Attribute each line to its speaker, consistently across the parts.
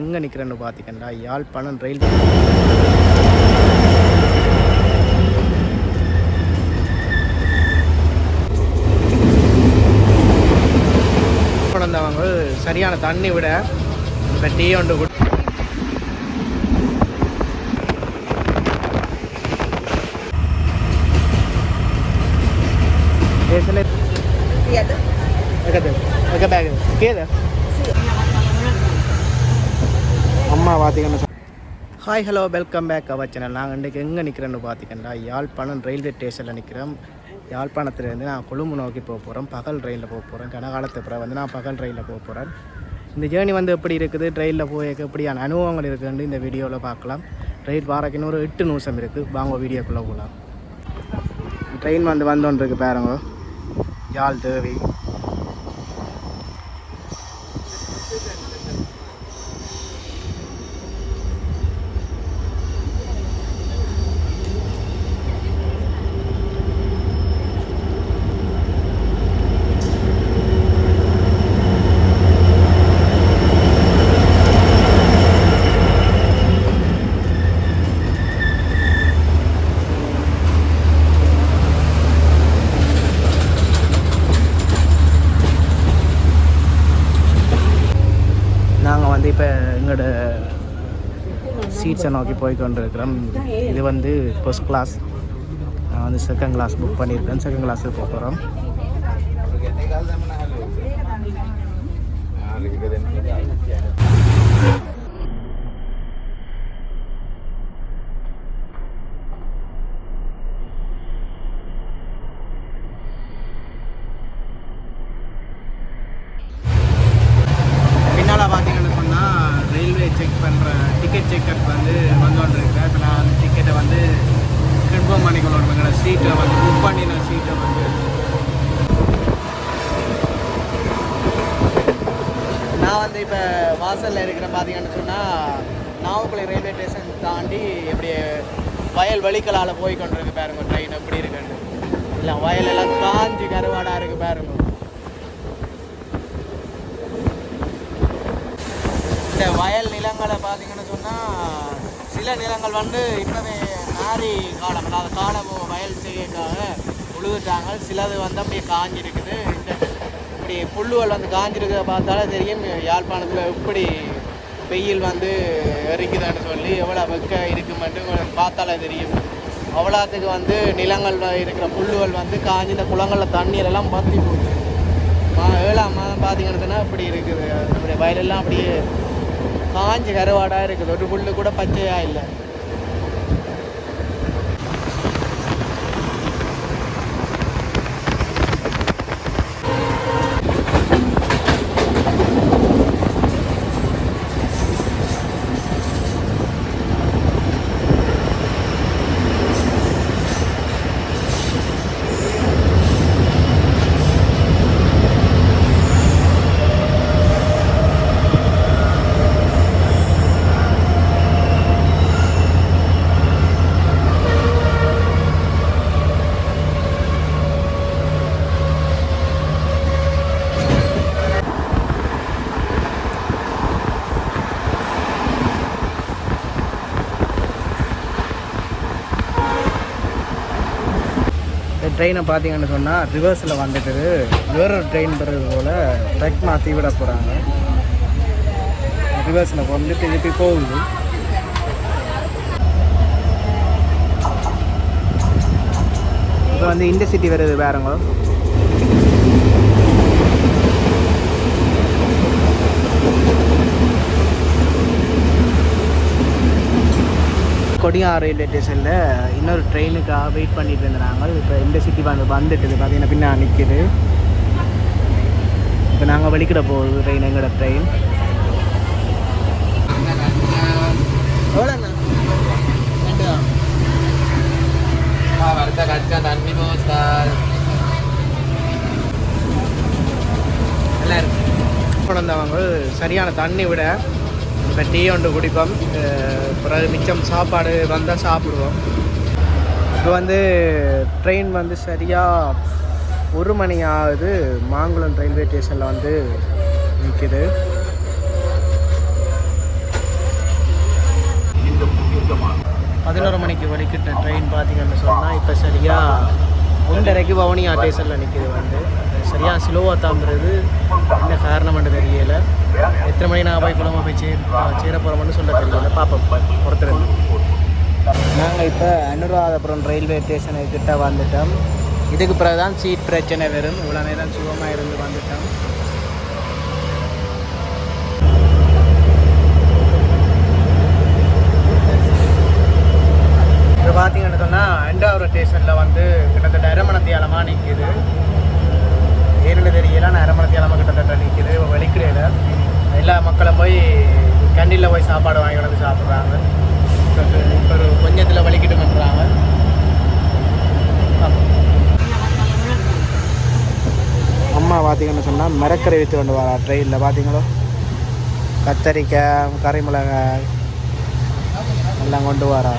Speaker 1: எங்கே நிற்கிறேன்னு பார்த்தீங்கன்னா யாழ்ப்பாணம் ரயில் வந்தவங்க சரியான தண்ணி விட இப்போ டீ ஒன்று குடி கேது. அம்மா பார்த்தீங்கன்னா hi hello welcome back our channel நாங்கள் இன்றைக்கி எங்கே நிற்கிறேன்னு பார்த்தீங்கன்னா யாழ்ப்பாணம் ரயில்வே ஸ்டேஷனில் நிற்கிறோம் யாழ்ப்பாணத்துலேருந்து நான் கொழும்பு நோக்கி போக போகிறோம் பகல் ரயிலில் போக போகிறேன் கனகாலத்து பிறகு வந்து நான் பகல் ரயிலில் போக போகிறேன் இந்த ஜேர்னி வந்து எப்படி இருக்குது? ட்ரெயினில் போய் எப்படியான அனுபவங்கள் இருக்குன்னு இந்த வீடியோவில் பார்க்கலாம். ரயில் வாரக்கு இன்னொரு எட்டு நிமிஷம் இருக்குது வாங்க வீடியோக்குள்ளே போகலாம் ட்ரெயின் வந்து வந்தோன்னு இருக்குது பாருங்க. யாழ் தேவி நாங்கள் வந்து இப்போ எங்களோட சீட்ஸை நோக்கி போய் கொண்டிருக்கிறோம் இது வந்து ஃபஸ்ட் கிளாஸ் நான் வந்து செகண்ட் கிளாஸ் புக் பண்ணியிருக்கேன். செகண்ட் கிளாஸுக்கு போக போகிறோம் பின்னால் பார்த்தீங்கன்னு சொன்னால் ரயில்வே செக் பண்ணுற டிக்கெட் செக்கப் வந்து வந்துகிட்ருக்கேன் இப்போ நான் அந்த டிக்கெட்டை வந்து கன்ஃபார்ம் பண்ணிக்கணும் எங்களோட சீட்டை வந்து புக் பண்ணின சீட்டை வந்து நான் வந்து இப்போ வாசலில் இருக்கிற பார்த்தீங்கன்னு சொன்னால் நாவக்குளி ரயில்வே ஸ்டேஷன் தாண்டி இப்படி வயல் வழிக்கலால் போய் கொண்டிருக்கு பாருங்க ட்ரெயின் எப்படி இருக்குன்னு. இல்லை வயலெல்லாம் காஞ்சி கருவாடாக இருக்குது பாருங்க. இந்த வயல் நிலங்களை பார்த்தீங்கன்னு சொன்னால் சில நிலங்கள் வந்து இப்போவே நாரி காலம் அதாவது காலம் வயல் செய்யக்காக உழுதுட்டாங்க. சிலது வந்து அப்படியே காஞ்சிருக்குது. இந்த அப்படி புல்லுகள் வந்து காஞ்சிருக்கிறத பார்த்தாலே தெரியும் யாழ்ப்பாணத்தில் எப்படி வெயில் வந்து எரிக்குதுன்னு சொல்லி எவ்வளோ வெக்க இருக்குமென்று பார்த்தாலே தெரியும். அவ்வளோத்துக்கு வந்து நிலங்கள் இருக்கிற புல்லுகள் வந்து காஞ்சி இந்த குளங்களில் தண்ணீரெல்லாம் பற்றி போகுது மா ஏழாம் மாதம் பார்த்தீங்கன்னா இப்படி இருக்குது. நம்முடைய வயலெல்லாம் அப்படியே காஞ்சி கருவாடாக இருக்குது. ஒரு புல்லு கூட பச்சையாக இல்லை. ட்ரெயினை பார்த்தீங்கன்னு சொன்னால் ரிவர்ஸில் வந்துட்டு வேறொரு ட்ரெயின் பிறகு போல் ட்ரெக் மாற்றி விட போகிறாங்க ரிவர்ஸில் வந்து திருப்பி போகுது. இப்போ வந்து இந்த சிட்டி வருது வேறங்க கொடியாறு ரயில்வே ஸ்டேஷனில் இன்னொரு ட்ரெயினுக்காக வெயிட் பண்ணிட்டு இருந்தாங்க இப்போ இந்த சிட்டி வந்து வந்துட்டுது பார்த்தீங்கன்னா பின்னா நிற்கிது இப்போ நாங்கள் வலிக்கிட போகுது ட்ரெயின் எங்களோட ட்ரெயின் எவ்வளோண்ணா நல்லா இருக்கு. குழந்தவங்க சரியான தண்ணி விட இப்போ டீ ஒன்று குடிப்போம். பிறகு மிச்சம் சாப்பாடு வந்தால் சாப்பிடுவோம். இப்போ வந்து ட்ரெயின் வந்து சரியாக ஒரு மணி ஆகுது. மாங்குளம் ரயில்வே ஸ்டேஷனில் வந்து நிற்கிது பதினோரு மணிக்கு வலிக்கிட்ட ட்ரெயின் பார்த்தீங்கன்னு சொன்னால் இப்போ சரியாக ஒன்றரைக்கு வவுனியா ஸ்டேஷனில் நிற்கிது வந்து. சரியாக ஸ்லோவாக தாங்கிறது என்ன காரணம்னு தெரியலை. எத்தனை மணி நான் போய் குளமாக போய் சேர் சேர போகிறோம்னு சொல்ல தெரியல. பார்ப்போம். பொறுத்துருந்து. நாங்கள் இப்போ அனுராதபுரம் ரயில்வே ஸ்டேஷனை கிட்ட வந்துட்டோம். இதுக்கு பிறகு தான் சீட் பிரச்சனை வரும். இவ்வளோ நேரம் சுகமாக இருந்து வந்துட்டோம் இப்போ பார்த்தீங்கன்னு சொன்னால் அண்டாவூர் ஸ்டேஷனில் வந்து கிட்டத்தட்ட அரமணத்தியாலமாக நிற்கிது ஏன்னு தெரியல நான் அரமணத்தியாலமாக கிட்டத்தட்ட நிற்கிது இப்போ வெளிக்கிடையில் எல்லா மக்களும் போய் கண்டியில் போய் சாப்பாடு வாங்கி வந்து சாப்பிட்றாங்க இப்போ ஒரு கொஞ்சத்தில் வலிக்கிட்டு பண்ணுறாங்க அம்மா பார்த்தீங்கன்னு சொன்னால் மரக்கறி விற்று கொண்டு வரா ட்ரெயினில் பார்த்தீங்களோ கத்தரிக்காய் கறி மிளகாய் எல்லாம் கொண்டு வரா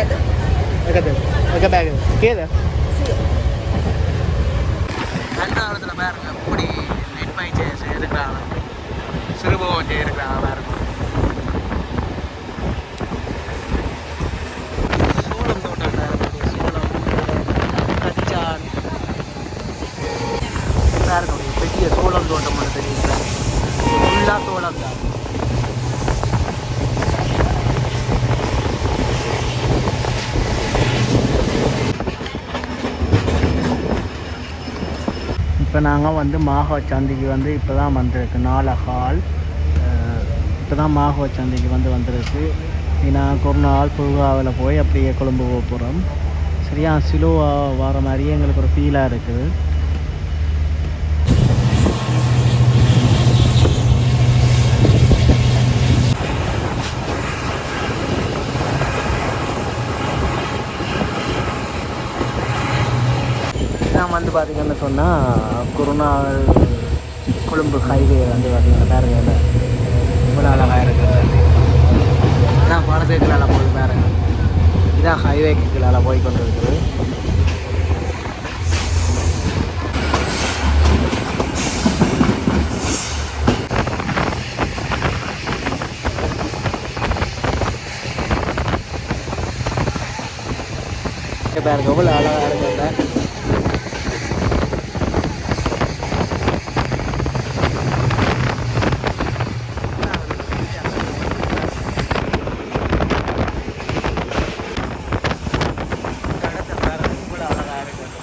Speaker 1: எக்கது எக்க பேக் கேது அன்றாவரத்தில் பாருங்க எப்படி நெட் பயிற்சி இருக்கிறாங்க சிறுபோகம் இருக்கிறாங்க பாருங்க சோளம் தோட்டம் பாருங்க, சோளம் கச்சான் பாருங்க ஒரு பெரிய தோட்டம் ஒன்று தெரியுது ஃபுல்லாக தான். இப்போ நாங்கள் வந்து மாகோ சந்தைக்கு வந்து இப்போ தான் வந்திருக்கு. நாலு ஹால் இப்போ தான் மாகோ சந்தைக்கு வந்து வந்திருக்கு. நான் ஒரு நாள் புதுகாவில் போய் அப்படியே கொழும்பு போக போகிறோம் சரியா சிலுவாக வர மாதிரியே எங்களுக்கு ஒரு ஃபீலாக இருக்குது நான் வந்து பார்த்தீங்கன்னு சொன்னால் குருநாள் கொழும்பு ஹைவே வந்து பார்த்திங்கன்னா பாருங்க இல்லை இவ்வளோ அழகாக இருக்குது. இதான் படத்துக்கு கீழே போகுது பாருங்க இதான் ஹைவேக்கு கீழே போய் கொண்டு இருக்குது பாருங்க எவ்வளோ அழகாக இருக்குது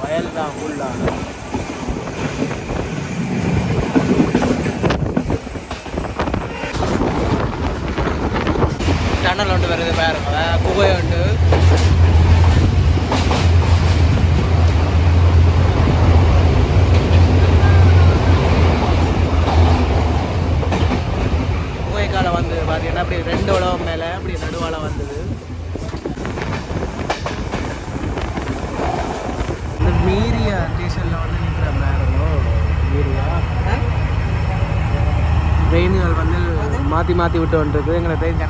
Speaker 1: வயல் தான் ஃபுல்லாக டனல் ஒன்று வருது பாருங்க. குகை உண்டு. குகைக்கால வந்து பார்த்தீங்கன்னா அப்படி ரெண்டு உலகம் மேலே அப்படி நடுவால வந்தது. இந்த மீரியா ஸ்டேஷனில் வந்து நிற்கிற பாருங்க மீரியா? ட்ரெயின்கள் வந்து மாற்றி மாற்றி விட்டு வந்துருக்கு எங்களை ட்ரெயின்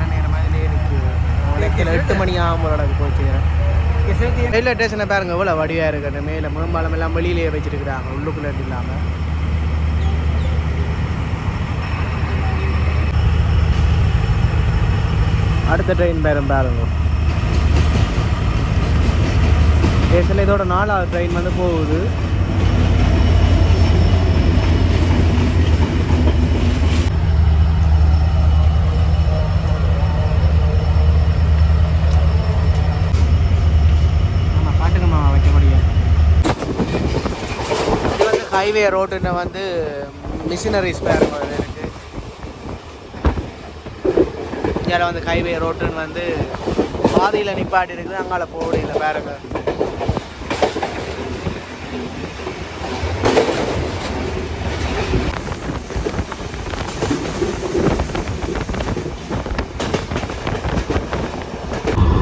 Speaker 1: உலகத்தில் எட்டு மணி ஆகும் போல எனக்கு போச்சுக்கிறேன் ரயில்வே ஸ்டேஷனை பாருங்க எவ்வளோ வடிவாக இருக்குது மேலே மேம்பாலம் எல்லாம் வெளியிலேயே வச்சிருக்கிறாங்க உள்ளுக்குள்ளே இல்லாமல் அடுத்த ட்ரெயின் பேரும் பாருங்க. ஸ்டேஷனில் இதோட நாலாவது ட்ரெயின் வந்து போகுது ஆமாம் பாட்டுக்கம்மா வைக்க முடியும் இது வந்து ஹைவே ரோட்டுன்னு வந்து மிஷினரிஸ் பாருங்க இருக்குது இருக்கு வந்து ஹைவே ரோட்டுன்னு வந்து பாதியில் நிப்பாட்டி இருக்குது அங்கால போக முடியல பாருங்க.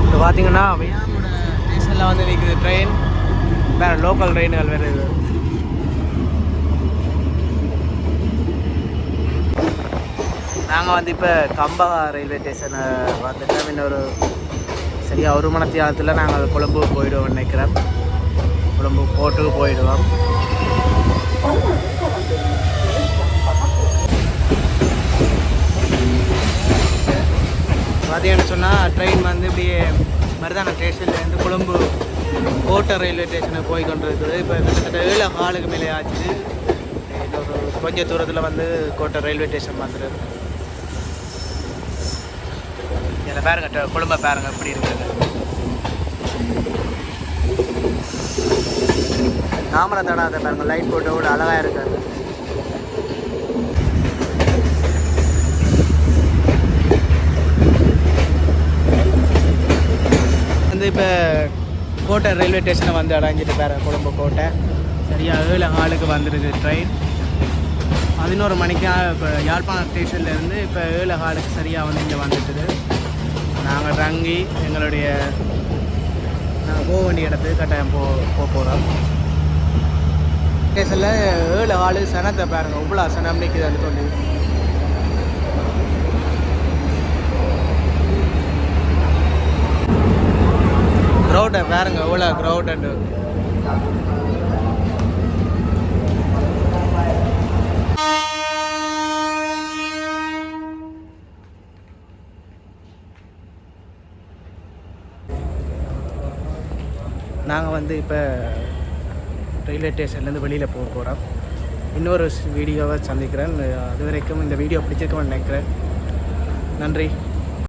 Speaker 1: இப்போ பார்த்தீங்கன்னா வியாமோட ஸ்டேஷனில் வந்து நிற்குது ட்ரெயின் வேறு லோக்கல் ட்ரெயின்கள் வேறு இது. நாங்கள் வந்து இப்போ கம்பகா ரயில்வே ஸ்டேஷனை வந்துட்டோம் இன்னொரு சரியாக ஒரு மணி நேரத்தில் நாங்கள் கொழும்பு போயிடுவோம் நினைக்கிறோம் கொழும்பு போட்டுக்கு போயிடுவோம். பார்த்தீங்கன்னு சொன்னால் ட்ரெயின் வந்து இப்படியே மருதான ஸ்டேஷன்லேருந்து கொழும்பு கோட்டை ரயில்வே ஸ்டேஷனுக்கு போய் கொண்டு இருக்குது இப்போ கிட்டத்தட்ட ஏழு ஹாலுக்கு மேலே ஆச்சு இன்னொரு கொஞ்ச தூரத்தில் வந்து கோட்டை ரயில்வே ஸ்டேஷன் வந்துடுது இதில் பாருங்க கொழும்பை பாருங்க எப்படி இருக்குது தாமரை தடாத பாருங்க லைட் போட்டு கூட அழகாக இருக்காது வந்து இப்போ கோட்டை ரயில்வே ஸ்டேஷனை வந்து அடைஞ்சிட்டு பாரு கொழும்பு கோட்டை. சரியாக ஏழு ஹாலுக்கு வந்துடுது ட்ரெயின் பதினோரு மணிக்கு இப்போ யாழ்ப்பாணம் ஸ்டேஷன்லேருந்து இப்போ ஏழு ஹாலுக்கு சரியாக வந்து இங்கே வந்துட்டுது. நாங்கள் தங்கி எங்களுடைய நாங்கள் போக வேண்டிய இடத்துக்கு கட்டாயம் போ போக போகிறோம் ஸ்டேஷனில் ஏழு ஆள் சனத்தை பாருங்கள் இவ்வளோ சனம் நிற்குதுன்னு சொல்லி க்ரௌடை பாருங்கள் எவ்வளோ க்ரௌடு நாங்கள் வந்து இப்போ ரயில்வே ஸ்டேஷன்லேருந்து வெளியில் போக போகிறோம் இன்னொரு வீடியோவை சந்திக்கிறேன். அது வரைக்கும் இந்த வீடியோ பிடிச்சிருக்கோம்னு நினைக்கிறேன். நன்றி.